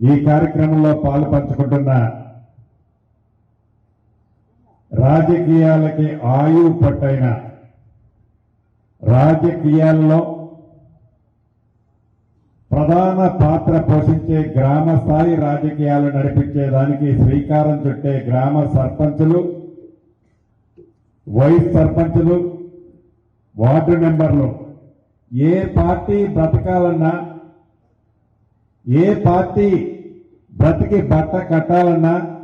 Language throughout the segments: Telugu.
ఈ కార్యక్రమంలో పాలు పంచుకుంటున్న రాజకీయాలకి ఆయువు పట్టైన రాజకీయాల్లో ప్రధాన పాత్ర పోషించే గ్రామ స్థాయి రాజకీయాలు నడిపించేదానికి శ్రీకారం చుట్టే గ్రామ సర్పంచులు వైస్ సర్పంచులు వార్డు మెంబర్లు. ఏ పార్టీ బ్రతకాలన్నా ఏ పార్టీ బ్రతికి బట్ట కట్టాలన్నా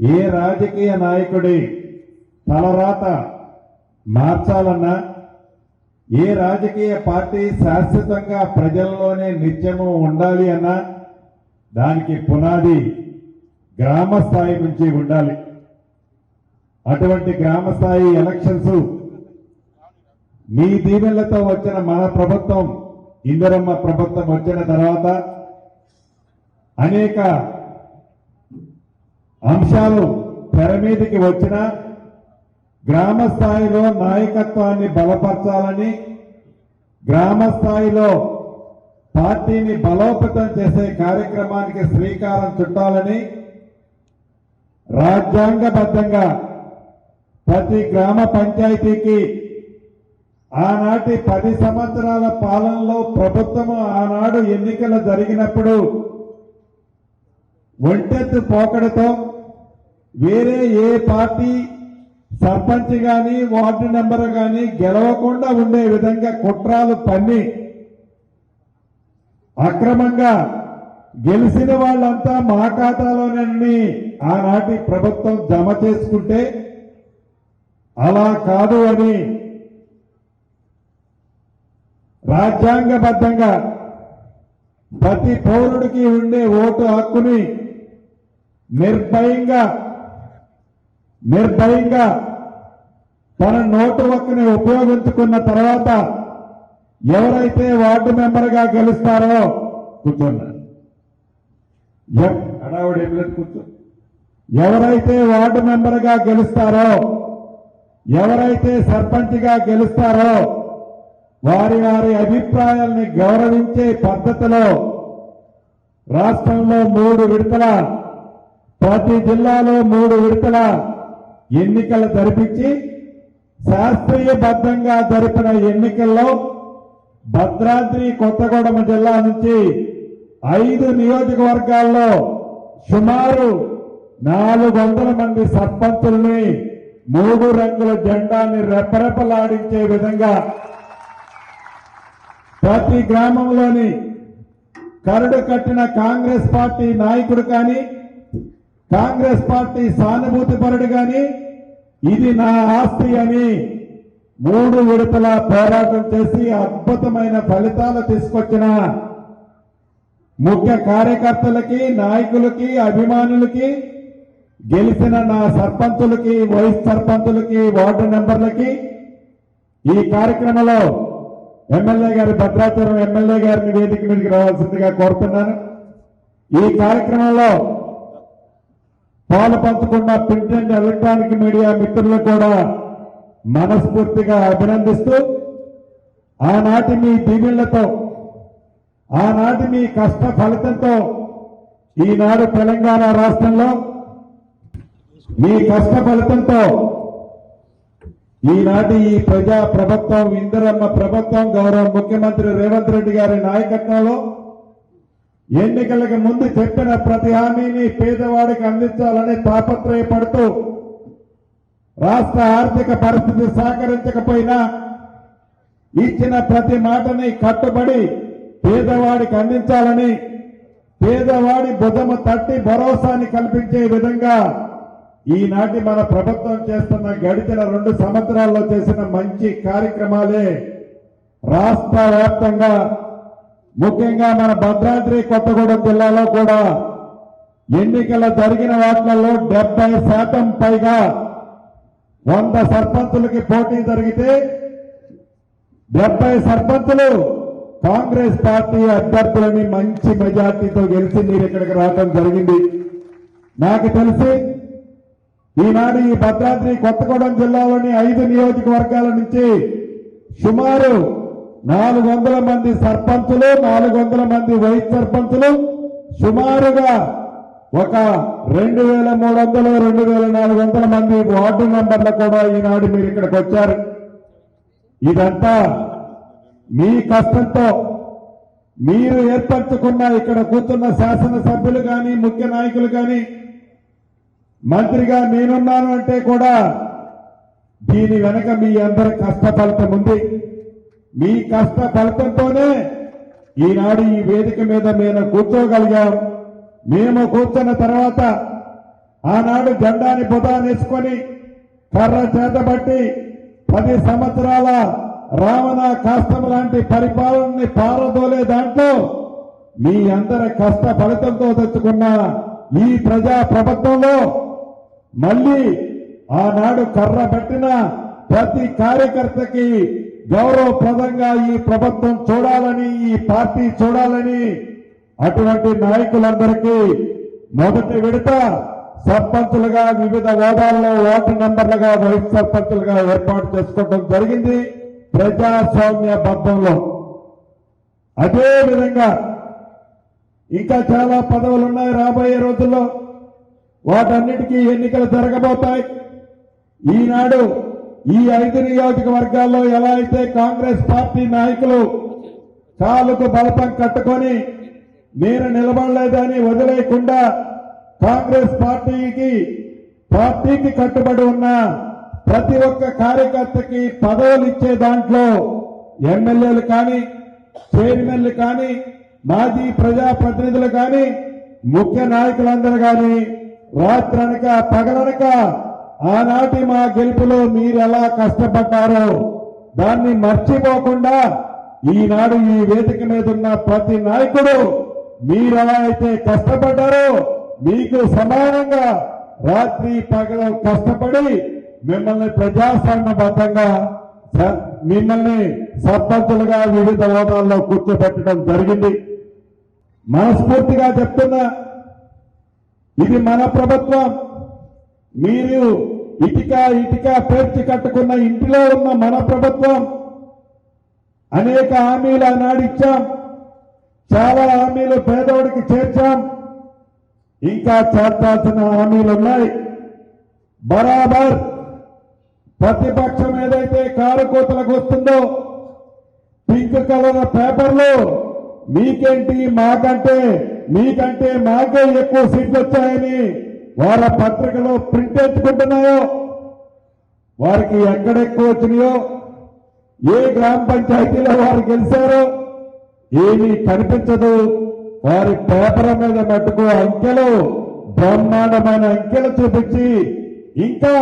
ఏ రాజకీయ నాయకుడి తలరాత మార్చాలన్నా ఏ రాజకీయ పార్టీ శాశ్వతంగా ప్రజల్లోనే నిత్యము ఉండాలి అన్నా దానికి పునాది గ్రామ స్థాయి నుంచి ఉండాలి. అటువంటి గ్రామ స్థాయి ఎలక్షన్స్ మీ దీవెళ్ళతో వచ్చిన మన ప్రభుత్వం ఇందరమ్మ ప్రభుత్వం వచ్చిన తర్వాత అనేక అంశాలు తెర వచ్చిన గ్రామ స్థాయిలో నాయకత్వాన్ని బలపరచాలని గ్రామ స్థాయిలో పార్టీని బలోపేతం చేసే కార్యక్రమానికి శ్రీకారం చుట్టాలని రాజ్యాంగబద్ధంగా ప్రతి గ్రామ పంచాయతీకి ఆనాటి పది సంవత్సరాల పాలనలో ప్రభుత్వము ఆనాడు ఎన్నికలు జరిగినప్పుడు ఒంటెత్తు పోకడతో వేరే ఏ పార్టీ సర్పంచ్ గాని వార్డు నెంబర్ గాని గెలవకుండా ఉండే విధంగా కుట్రాలు పన్ని అక్రమంగా గెలిచిన వాళ్ళంతా మా ఖాతాలోనని ఆనాటి ప్రభుత్వం జమ చేసుకుంటే అలా కాదు అని రాజ్యాంగబద్ధంగా ప్రతి పౌరుడికి ఉండే ఓటు హక్కుని నిర్భయంగా నిర్భయంగా తన నోటు హక్కుని ఉపయోగించుకున్న తర్వాత ఎవరైతే వార్డు మెంబర్గా గెలుస్తారో కూర్చున్నారు ఎవ్- ఏం లేదు కూర్చో. ఎవరైతే వార్డు మెంబర్గా గెలుస్తారో ఎవరైతే సర్పంచ్గా గెలుస్తారో వారి వారి అభిప్రాయాల్ని గౌరవించే పద్ధతిలో రాష్ట్రంలో మూడు విడతల ప్రతి జిల్లాలో మూడు విడతల ఎన్నికలు జరిపించి శాస్త్రీయబద్ధంగా జరిపిన ఎన్నికల్లో భద్రాద్రి కొత్తగూడెం జిల్లా నుంచి ఐదు నియోజకవర్గాల్లో సుమారు నాలుగు వందల మంది సర్పంచుల్ని మూడు రంగుల జెండాని రెపరెపలాడించే విధంగా ప్రతి గ్రామంలోని కరడు కట్టిన కాంగ్రెస్ పార్టీ నాయకుడు కానీ కాంగ్రెస్ పార్టీ సానుభూతి పరుడు కానీ ఇది నా ఆస్తి అని మూడు విడతల పోరాటం చేసి అద్భుతమైన ఫలితాలు తీసుకొచ్చిన ముఖ్య కార్యకర్తలకి నాయకులకి అభిమానులకి గెలిచిన నా సర్పంచులకి వైస్ సర్పంచులకి వార్డు మెంబర్లకి ఈ కార్యక్రమంలో ఎమ్మెల్యే గారి భద్రాచలం ఎమ్మెల్యే గారిని వేదిక మీదకి రావాల్సిందిగా కోరుతున్నాను. ఈ కార్యక్రమంలో పాలు పంచుకున్న ప్రింట్ అండ్ ఎలక్ట్రానిక్ మీడియా మిత్రులు కూడా మనస్ఫూర్తిగా అభినందిస్తూ ఆనాటి మీ దీవెళ్ళతో ఆనాటి మీ కష్ట ఫలితంతో ఈనాడు తెలంగాణ రాష్ట్రంలో మీ కష్ట ఫలితంతో ఈనాటి ఈ ప్రజా ప్రభుత్వం ఇందిరమ్మ ప్రభుత్వం గౌరవ ముఖ్యమంత్రి రేవంత్ రెడ్డి గారి నాయకత్వంలో ఎన్నికలకు ముందు చెప్పిన ప్రతి హామీని పేదవాడికి అందించాలని తాపత్రయపడుతూ రాష్ట్ర ఆర్థిక పరిస్థితి సహకరించకపోయినా ఇచ్చిన ప్రతి మాటని కట్టుబడి పేదవాడికి అందించాలని పేదవాడి భుజము తట్టి భరోసాని కల్పించే విధంగా ఈనాటి మన ప్రభుత్వం చేస్తున్న గడిచిన రెండు సంవత్సరాల్లో చేసిన మంచి కార్యక్రమాలే రాష్ట్ర వ్యాప్తంగా ముఖ్యంగా మన భద్రాద్రి కొత్తగూడెం జిల్లాలో కూడా ఎన్నికల జరిగిన వాటిలలో డెబ్బై శాతం పైగా వంద సర్పంచులకి పోటీ జరిగితే డెబ్బై సర్పంచులు కాంగ్రెస్ పార్టీ అభ్యర్థులని మంచి మెజార్టీతో గెలిచి మీరు ఇక్కడికి రావడం జరిగింది. నాకు తెలిసి ఈనాడు ఈ భద్రాద్రి కొత్తగూడెం జిల్లాలోని ఐదు నియోజకవర్గాల నుంచి సుమారు నాలుగు వందల మంది సర్పంచులు నాలుగు వందల మంది వైస్ సర్పంచులు సుమారుగా ఒక రెండు వేల మూడు వందలు రెండు వేల నాలుగు వందల మంది వార్డు మెంబర్లు కూడా ఈనాడు మీరు ఇక్కడికి వచ్చారు. ఇదంతా మీ కష్టంతో మీరు ఏర్పరచుకున్న ఇక్కడ కూర్చున్న శాసనసభ్యులు కానీ ముఖ్య నాయకులు కానీ మంత్రిగా నేనున్నాను అంటే కూడా దీని వెనక మీ అందరి కష్ట ఫలితం ఉంది. మీ కష్ట ఫలితంతోనే ఈనాడు ఈ వేదిక మీద మేము కూర్చోగలిగాం. మేము కూర్చున్న తర్వాత ఆనాడు జెండాని బుధానేసుకొని కర్ర చేతబట్టి పది సంవత్సరాల రావణ కాష్టం లాంటి పరిపాలనని పారదోలే దాంట్లో మీ అందరి కష్ట ఫలితంతో తెచ్చుకున్న ఈ ప్రజా ప్రభుత్వంలో మళ్ళీ ఆనాడు కర్ర పెట్టిన ప్రతి కార్యకర్తకి గౌరవప్రదంగా ఈ ప్రభుత్వం చూడాలని ఈ పార్టీ చూడాలని అటువంటి నాయకులందరికీ మొదటి విడత సర్పంచులుగా వివిధ హోదాల్లో ఓటు నెంబర్లుగా వైస్ సర్పంచులుగా ఏర్పాటు చేసుకోవడం జరిగింది ప్రజాస్వామ్య బద్దంలో అదే విధంగా ఇంకా చాలా పదవులు ఉన్నాయి రాబోయే రోజుల్లో. వాటన్నిటికీ ఎన్నికలు జరగబోతాయి. ఈనాడు ఈ ఐదు నియోజకవర్గాల్లో ఎలా అయితే కాంగ్రెస్ పార్టీ నాయకులు కాలుకు బలపం కట్టుకొని నేను నిలబడలేదని వదిలేయకుండా కాంగ్రెస్ పార్టీకి పార్టీకి కట్టుబడి ఉన్న ప్రతి ఒక్క కార్యకర్తకి పదవులు ఇచ్చే దాంట్లో ఎమ్మెల్యేలు కానీ చైర్మన్లు కానీ మాజీ ప్రజాప్రతినిధులు కానీ ముఖ్య నాయకులందరూ కానీ రాత్రనక పగలనక ఆనాటి మా గెలుపులో మీరు ఎలా కష్టపడ్డారో దాన్ని మర్చిపోకుండా ఈనాడు ఈ వేదిక మీద ఉన్న ప్రతి నాయకుడు మీరు ఎలా అయితే కష్టపడ్డారో మీకు సమానంగా రాత్రి పగల కష్టపడి మిమ్మల్ని ప్రజాస్వామ్యబద్ధంగా మిమ్మల్ని సర్పంచులుగా వివిధ హోదాల్లో కూర్చోబెట్టడం జరిగింది. మనస్ఫూర్తిగా చెప్తున్నా ఇది మన ప్రభుత్వం. మీరు ఇటుక ఇటుక పేర్చి కట్టుకున్న ఇంటిలో ఉన్న మన ప్రభుత్వం. అనేక హామీలు ఆనాడు ఇచ్చాం. చాలా హామీలు పేదవాడికి చేర్చాం. ఇంకా చేర్చాల్సిన హామీలు ఉన్నాయి. బరాబర్ ప్రతిపక్షం ఏదైతే కారుకోతలకు వస్తుందో పింక్ కలర్ పేపర్లు మీకేంటి? మాకంటే మీకంటే మాకే ఎక్కువ సీట్లు వచ్చాయని వారి పత్రికలో ప్రింట్ ఎత్తుకుంటున్నాయో వారికి ఎక్కడ ఎక్కువ వచ్చినాయో ఏ గ్రామ పంచాయతీలో వారు గెలిచారో ఏమీ కనిపించదు. వారి పేపర్ మీద మట్టుకు అంకెలు బ్రహ్మాండమైన అంకెలు చూపించి ఇంకా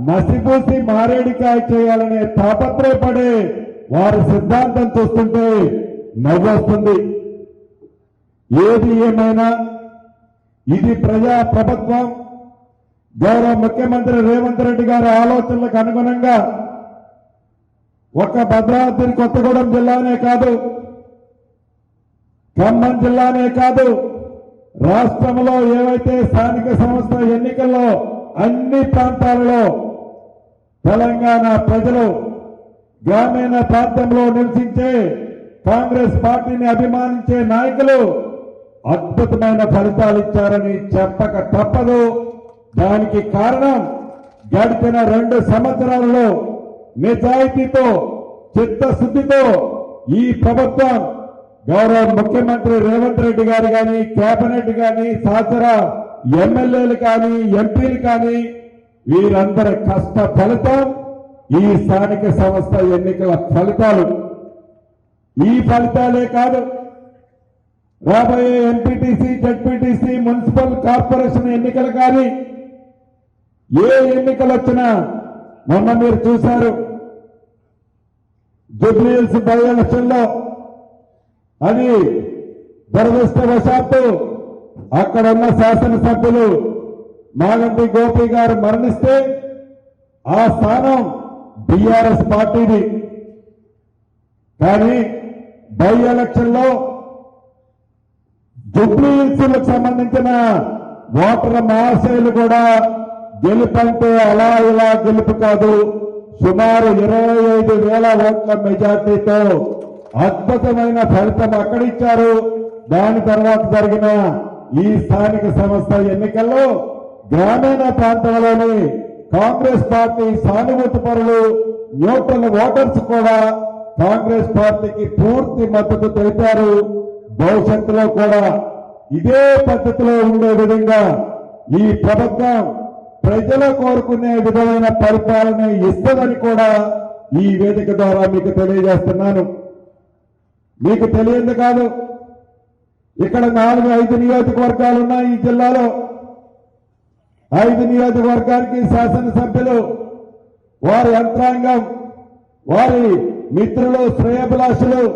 మసిపూసి మారేడికాయ చేయాలనే తాపత్రయపడే వారి సిద్ధాంతం చూస్తుంటే నవ్వొస్తుంది. ఏది ఏమైనా ఇది ప్రజా ప్రభుత్వం. గౌరవ ముఖ్యమంత్రి రేవంత్ రెడ్డి గారి ఆలోచనలకు అనుగుణంగా ఒక భద్రాద్రి కొత్తగూడెం జిల్లానే కాదు ఖమ్మం జిల్లానే కాదు రాష్ట్రంలో ఏవైతే స్థానిక సంస్థ ఎన్నికల్లో అన్ని ప్రాంతాలలో తెలంగాణ ప్రజలు గ్రామీణ ప్రాంతంలో నివసించే కాంగ్రెస్ పార్టీని అభిమానించే నాయకులు అద్భుతమైన ఫలితాలు ఇచ్చారని చెప్పక తప్పదు. దానికి కారణం గడిచిన రెండు సంవత్సరాలలో నిజాయితీతో చిత్తశుద్ధితో ఈ ప్రభుత్వం గౌరవ ముఖ్యమంత్రి రేవంత్ రెడ్డి గారు కానీ కేబినెట్ కానీ సహచర ఎమ్మెల్యేలు కానీ ఎంపీలు కానీ వీరందరి కష్ట ఫలితం ఈ స్థానిక సంస్థ ఎన్నికల ఫలితాలు. ఈ ఫలితాలే కాదు. రాబోయే ఎంపీటీసీ జడ్పీటీసీ మున్సిపల్ కార్పొరేషన్ ఎన్నికలు కానీ ఏ ఎన్నికలు వచ్చినా మొన్న మీరు చూశారు. జుబ్లీహిల్స్ బై ఎలక్షన్లో అది దురదృష్టవశాత్తు అక్కడ ఉన్న శాసనసభ్యులు మాగంటి గోపి గారు మరణిస్తే ఆ స్థానం బీఆర్ఎస్ పార్టీది. కానీ బై ఎలక్షన్లో జుబ్లీహిల్స్లకు సంబంధించిన ఓటర్ మహాశైలు కూడా గెలుపంటే అలా ఇలా గెలుపు కాదు. సుమారు ఇరవై ఐదు వేల ఓట్ల మెజార్టీతో అద్భుతమైన ఫలితం అక్కడిచ్చారు. దాని తర్వాత జరిగిన ఈ స్థానిక సంస్థ ఎన్నికల్లో గ్రామీణ ప్రాంతాల్లోని కాంగ్రెస్ పార్టీ సానుభూతి పరులు న్యూట్రల్ ఓటర్స్ కూడా కాంగ్రెస్ పార్టీకి పూర్తి మద్దతు తెలిపారు. భవిష్యత్తులో కూడా ఇదే పద్ధతిలో ఉండే విధంగా ఈ ప్రభుత్వం ప్రజలు కోరుకునే విధమైన పరిపాలన ఇస్తుందని కూడా ఈ వేదిక ద్వారా మీకు తెలియజేస్తున్నాను. మీకు తెలియదు కాదు ఇక్కడ నాలుగు ఐదు నియోజకవర్గాలు ఉన్నాయి ఈ జిల్లాలో. ఐదు నియోజకవర్గానికి శాసనసభ్యులు వారి యంత్రాంగం వారి మిత్రులు శ్రేయభిలాషులు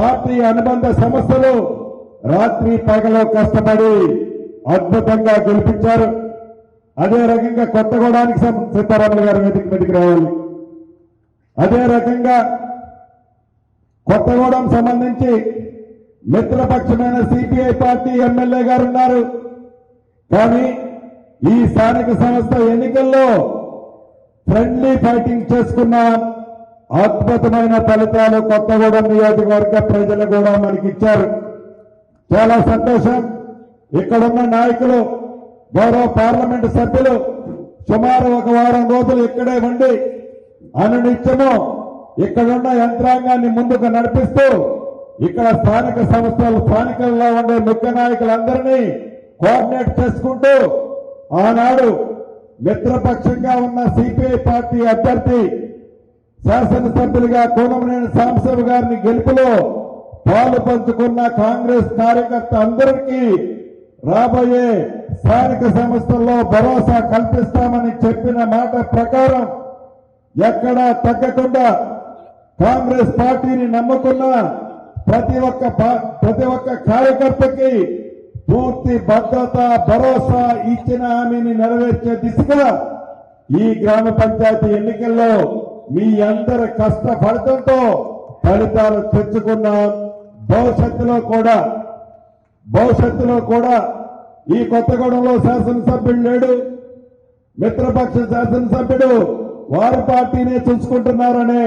పార్టీ అనుబంధ సంస్థలు రాత్రి పగలు కష్టపడి అద్భుతంగా గెలిపించారు. అదే రకంగా కొత్తగూడానికి సం- గారు గారి వేదిక మీదకి రావాలి. అదే రకంగా కొత్తగూడెం సంబంధించి మిత్రపక్షమైన సిపిఐ పార్టీ ఎమ్మెల్యే గారు ఉన్నారు. కానీ ఈ స్థానిక సంస్థ ఎన్నికల్లో ఫ్రెండ్లీ ఫైటింగ్ చేసుకున్న. అద్భుతమైన ఫలితాలు కొత్తగూడెం నియోజకవర్గ ప్రజలు కూడా మనకి ఇచ్చారు చాలా సంతోషం. ఇక్కడున్న నాయకులు గౌరవ పార్లమెంటు సభ్యులు సుమారు ఒక వారం రోజులు ఇక్కడే ఉండి అనునిత్యము ఇక్కడున్న యంత్రాంగాన్ని ముందుకు నడిపిస్తూ ఇక్కడ స్థానిక సంస్థలు స్థానికల్లో ఉండే ముఖ్య నాయకులందరినీ కోఆర్డినేట్ చేసుకుంటూ ఆనాడు మిత్రపక్షంగా ఉన్న సిపిఐ పార్టీ అభ్యర్థి శాసనసభ్యులుగా కోనమనేని సాంబశివ గారిని గెలుపులో పాలు పంచుకున్న కాంగ్రెస్ కార్యకర్త అందరికీ రాబోయే స్థానిక సంస్థల్లో భరోసా కల్పిస్తామని చెప్పిన మాట ప్రకారం ఎక్కడా తగ్గకుండా కాంగ్రెస్ పార్టీని నమ్ముకున్న ప్రతి ఒక్క ప్రతి ఒక్క కార్యకర్తకి పూర్తి భద్రత భరోసా ఇచ్చిన హామీని నెరవేర్చే దిశగా ఈ గ్రామ పంచాయతీ ఎన్నికల్లో మీ అందరి కష్ట ఫలితంతో ఫలితాలు తెచ్చుకున్నాం. భవిష్యత్తులో కూడా భవిష్యత్తులో కూడా ఈ కొత్తగూడెంలో శాసనసభ్యుడు లేడు. మిత్రపక్ష శాసనసభ్యుడు వారి పార్టీనే చూసుకుంటున్నారనే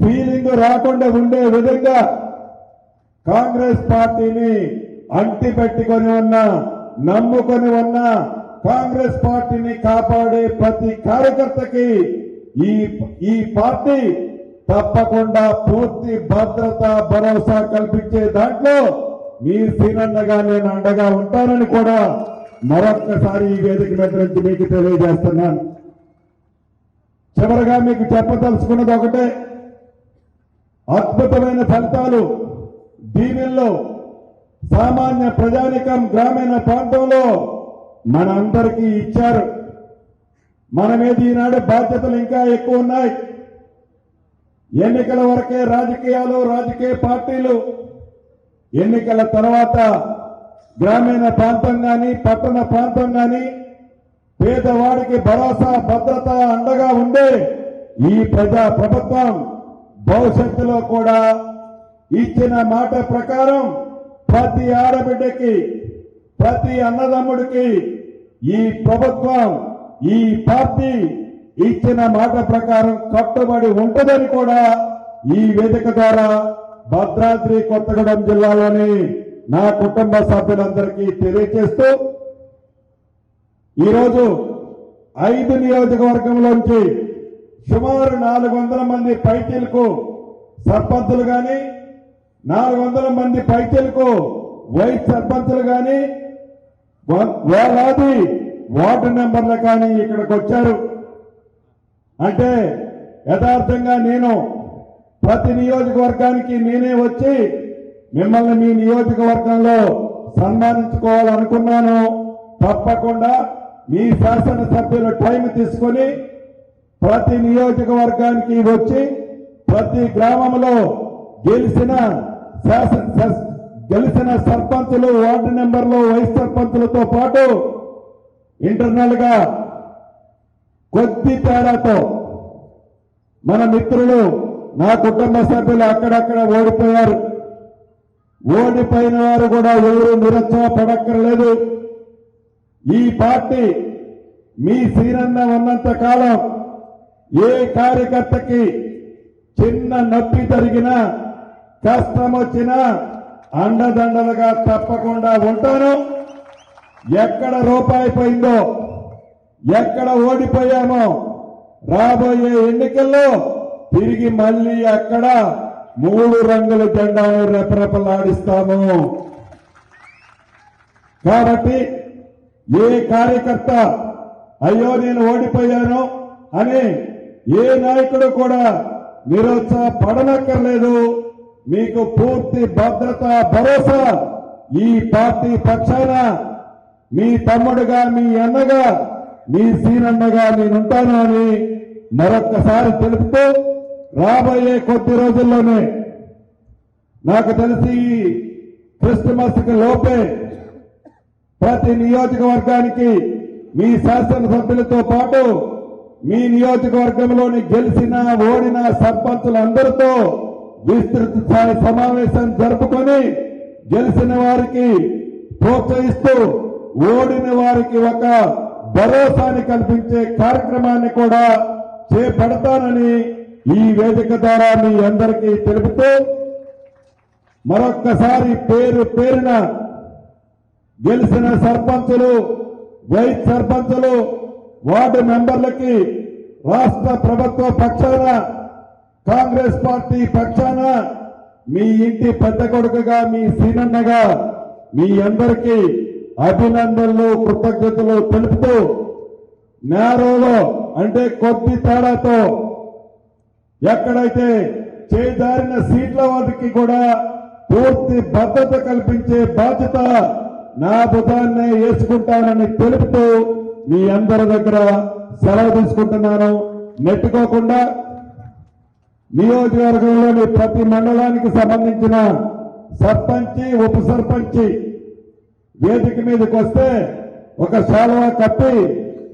ఫీలింగ్ రాకుండా ఉండే విధంగా కాంగ్రెస్ పార్టీని అంటి పెట్టుకొని ఉన్న నమ్ముకొని ఉన్న కాంగ్రెస్ పార్టీని కాపాడే ప్రతి కార్యకర్తకి ఈ ఈ పార్టీ తప్పకుండా పూర్తి భద్రత భరోసా కల్పించే దాంట్లో మీ సీనన్నగా నేను అండగా ఉంటానని కూడా మరొక్కసారి ఈ వేదిక మీద నుంచి మీకు తెలియజేస్తున్నాను. చివరగా మీకు చెప్పదలుచుకున్నది ఒకటే అద్భుతమైన ఫలితాలు దీవెల్లో సామాన్య ప్రజానికం గ్రామీణ ప్రాంతంలో మనందరికీ ఇచ్చారు. మన మీద ఈనాడు బాధ్యతలు ఇంకా ఎక్కువ ఉన్నాయి. ఎన్నికల వరకే రాజకీయాలు రాజకీయ పార్టీలు. ఎన్నికల తర్వాత గ్రామీణ ప్రాంతం కానీ పట్టణ ప్రాంతం కానీ పేదవాడికి భరోసా భద్రత అండగా ఉండే ఈ ప్రజా ప్రభుత్వం భవిష్యత్తులో కూడా ఇచ్చిన మాట ప్రకారం ప్రతి ఆడబిడ్డకి ప్రతి అన్నదమ్ముడికి ఈ ప్రభుత్వం ఈ పార్టీ ఇచ్చిన మాట ప్రకారం కట్టుబడి ఉంటుందని కూడా ఈ వేదిక ద్వారా భద్రాద్రి కొత్తగూడెం జిల్లాలోని నా కుటుంబ సభ్యులందరికీ తెలియజేస్తూ ఈరోజు ఐదు నియోజకవర్గంలోంచి సుమారు నాలుగు వందల మంది పైచీలకు సర్పంచులు గాని నాలుగు వందల మంది పైచీలకు వైస్ సర్పంచులు గాని వేలాది వార్డు నెంబర్లు కానీ ఇక్కడికి వచ్చారు. అంటే యథార్థంగా నేను ప్రతి నియోజకవర్గానికి నేనే వచ్చి మిమ్మల్ని మీ నియోజకవర్గంలో సన్మానించుకోవాలనుకున్నాను. తప్పకుండా మీ శాసనసభ్యులు టైం తీసుకొని ప్రతి నియోజకవర్గానికి వచ్చి ప్రతి గ్రామంలో గెలిచిన శాసన గెలిచిన సర్పంచులు వార్డు నెంబర్లు వైస్ సర్పంచులతో పాటు ఇంటర్నల్గా కొద్ది తేడాతో మన మిత్రులు నా కుటుంబ సభ్యులు అక్కడక్కడ ఓడిపోయారు. ఓడిపోయిన వారు కూడా ఎవరు నిరుత్సాహపడక్కర్లేదు. ఈ పార్టీ మీ శ్రీరన్న ఉన్నంత కాలం ఏ కార్యకర్తకి చిన్న నొప్పి జరిగినా కష్టం వచ్చినా అండదండలుగా తప్పకుండా ఉంటాను. ఎక్కడ రూపాయి పోయిందో ఎక్కడ ఓడిపోయామో రాబోయే ఎన్నికల్లో తిరిగి మళ్ళీ అక్కడ మూడు రంగుల జెండాను రెపరెపలాడిస్తాము. కాబట్టి ఏ కార్యకర్త అయ్యో నేను ఓడిపోయాను అని ఏ నాయకుడు కూడా నిరుత్సాహపడనక్కర్లేదు. మీకు పూర్తి భద్రత భరోసా ఈ పార్టీ పక్షాన మీ తమ్ముడుగా మీ అన్నగా మీ సీనన్నగా నేనుంటాను అని మరొక్కసారి తెలుపుతూ రాబోయే కొద్ది రోజుల్లోనే నాకు తెలిసి క్రిస్టమస్కి లోపే ప్రతి నియోజకవర్గానికి మీ శాసనసభ్యులతో పాటు మీ నియోజకవర్గంలోని గెలిచిన ఓడిన సర్పంచులందరితో విస్తృత స్థాయి సమావేశం జరుపుకొని గెలిచిన వారికి ప్రోత్సహిస్తూ ఓడిన వారికి ఒక భరోసాని కల్పించే కార్యక్రమాన్ని కూడా చేపడతానని ఈ వేదిక ద్వారా మీ అందరికీ తెలుపుతూ మరొక్కసారి పేరు పేరున గెలిచిన సర్పంచులు వైస్ సర్పంచులు వార్డు మెంబర్లకి రాష్ట్ర ప్రభుత్వ పక్షాన కాంగ్రెస్ పార్టీ పక్షాన మీ ఇంటి పెద్ద కొడుకుగా మీ సీనన్నగా మీ అందరికీ అభినందనలు కృతజ్ఞతలు తెలుపుతూ నేరోలో అంటే కొద్ది తేడాతో ఎక్కడైతే చేజారిన సీట్ల వారికి కూడా పూర్తి భద్రత కల్పించే బాధ్యత నా భుజాన్నే వేసుకుంటానని తెలుపుతూ మీ అందరి దగ్గర సెలవు తీసుకుంటున్నాను. నెట్టుకోకుండా నియోజకవర్గంలోని ప్రతి మండలానికి సంబంధించిన సర్పంచి ఉప సర్పంచి వేదిక మీదకి వస్తే ఒక శాలువా కప్పి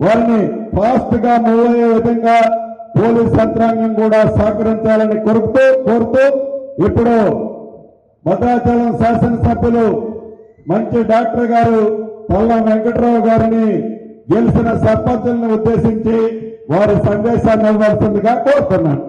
వారిని ఫాస్ట్గా మూవ్ అయ్యే విధంగా పోలీస్ యంత్రాంగం కూడా సహకరించాలని కోరుతూ కోరుతూ ఇప్పుడు భద్రాచలం శాసనసభ్యులు మంచి డాక్టర్ గారు పల్లా వెంకటరావు గారిని గెలిచిన సర్పంచులను ఉద్దేశించి వారి సందేశాన్ని ఇవ్వాల్సిందిగా కోరుతున్నాను.